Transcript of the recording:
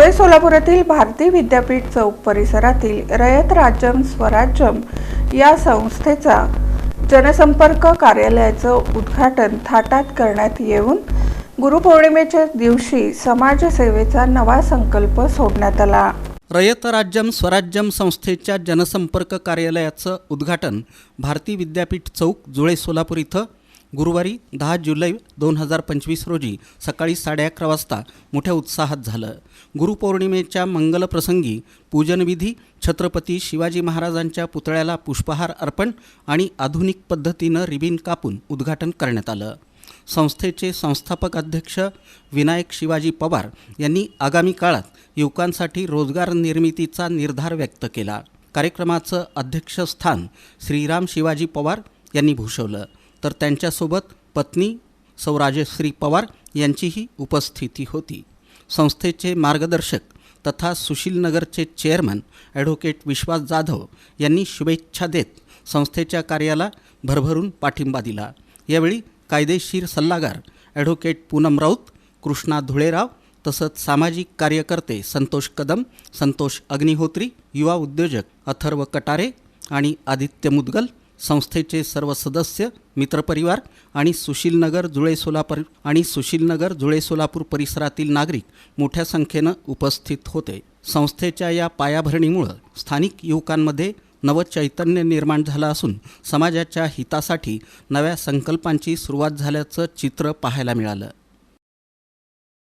धुळे सोलापुरातील भारती विद्यापीठ चौक परिसरातील रयत राज्यम स्वराज्यम या संस्थेचा जनसंपर्क कार्यालयाचं उद्घाटन थाटात करण्यात येऊन गुरुपौर्णिमेच्या दिवशी समाजसेवेचा नवा संकल्प सोडण्यात आला. रयत राज्यम स्वराज्यम संस्थेच्या जनसंपर्क कार्यालयाचं उद्घाटन भारती विद्यापीठ चौक जुळे सोलापूर इथं गुरुवारी दहा जुलै दोन हजार पंचवीस रोजी सकाळी साडे अकरा वाजता मोठ्या उत्साहात झालं. गुरुपौर्णिमेच्या मंगलप्रसंगी पूजनविधी छत्रपती शिवाजी महाराजांच्या पुतळ्याला पुष्पहार अर्पण आणि आधुनिक पद्धतीनं रिबीन कापून उद्घाटन करण्यात आलं. संस्थेचे संस्थापक अध्यक्ष विनायक शिवाजी पवार यांनी आगामी काळात युवकांसाठी रोजगार निर्मितीचा निर्धार व्यक्त केला. कार्यक्रमाचं अध्यक्षस्थान श्रीराम शिवाजी पवार यांनी भूषवलं. तर त्यांच्यासोबत पत्नी सौ पवार यांचीही उपस्थिती होती. संस्थेचे मार्गदर्शक तथा सुशीलनगरचे चेअरमन ॲडव्होकेट विश्वास जाधव यांनी शुभेच्छा देत संस्थेच्या कार्याला भरभरून पाठिंबा दिला. यावेळी कायदेशीर सल्लागार ॲडव्होकेट पूनम राऊत कृष्णा धुळेराव तसंच सामाजिक कार्यकर्ते संतोष कदम संतोष अग्निहोत्री युवा उद्योजक अथर्व कटारे आणि आदित्य मुदगल संस्थेचे सर्व सदस्य मित्रपरिवार आणि सुशीलनगर जुळे सोलापूर आणि सुशीलनगर जुळे सोलापूर परिसरातील नागरिक मोठ्या संख्येनं उपस्थित होते. संस्थेच्या या पायाभरणीमुळं स्थानिक युवकांमध्ये नवचैतन्य निर्माण झालं असून समाजाच्या हितासाठी नव्या संकल्पांची सुरुवात झाल्याचं चित्र पाहायला मिळालं.